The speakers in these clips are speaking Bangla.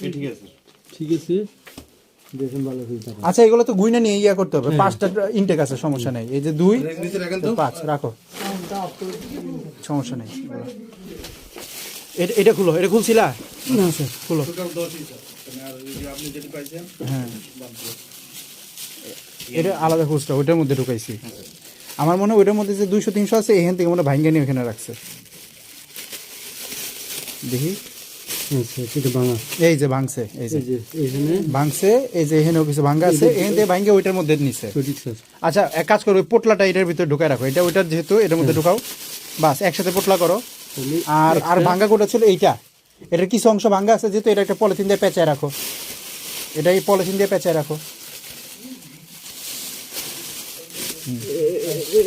ঠিক আছে। ঠিক আছে। আচ্ছা এগুলো তো গুইনা নিয়ে ইয়া করতে হবে। পাঁচটা ইনটেক আছে সমস্যা নেই। এই যে দুই নিচে রাখেন তো। পাঁচ রাখো। সমস্যা নেই। এটা এটা খুলো এটা খুলছিলা? না স্যার। খুলো। মানে হ্যাঁ। এটা আলাদা খুচরা ওইটার মধ্যে ঢুকাইছি। আমার মনে হয় ওইটার মধ্যে যে দুইশো তিনশো আছে এখান থেকে মনে হয় ভাঙ্গা নিয়ে ওখানে রাখছে। দেখি। আচ্ছা এই যে ভাঙছে এই যে। এই যে ভাঙছে এই যে এখানেও কিছু ভাঙ্গা আছে এখান থেকে ভাঙ্গে ওইটার মধ্যে নিছে। আচ্ছা এক কাজ করো ওই পোটলাটা এটার ভিতরে ঢুকায় রাখো। এটা ওইটার যেহেতু এটার মধ্যে ঢুকাও। বাস একসাথে পোটলা করো। আর আর ভাঙ্গা কোটা ছিল এইটা। এটার কিছু অংশ ভাঙ্গা আছে যেহেতু এটা একটা পলিথিন দিয়ে পেঁচায় রাখো। এটা এই পলিথিন দিয়ে পেঁচায় রাখো।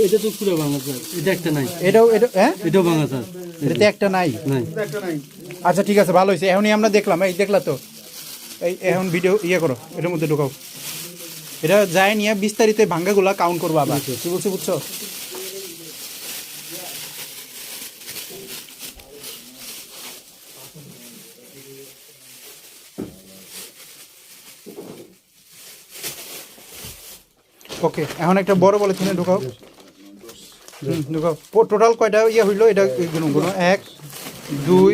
এটা তো পুরো এটা একটা নাই। এটাও এটা হ্যাঁ? এটাও বাংলা স্যার। এটাতে একটা নাই। নাই। আচ্ছা ঠিক আছে ভালো হয়েছে। এখনই আমরা দেখলাম। এই দেখলা তো। এই এখন ভিডিও ইয়ে করো এটার মধ্যে ঢুকাও। এটা যায় নিয়ে বিস্তারিত ভাঙ্গাগুলা কাউন্ট করব আবার। কি বলছি বুঝছ? ওকে এখন একটা বড় পলিথিনে ঢুকাও। ঢুকাও। টোটাল কয়টা ইয়ে হইল? এটা এক দুই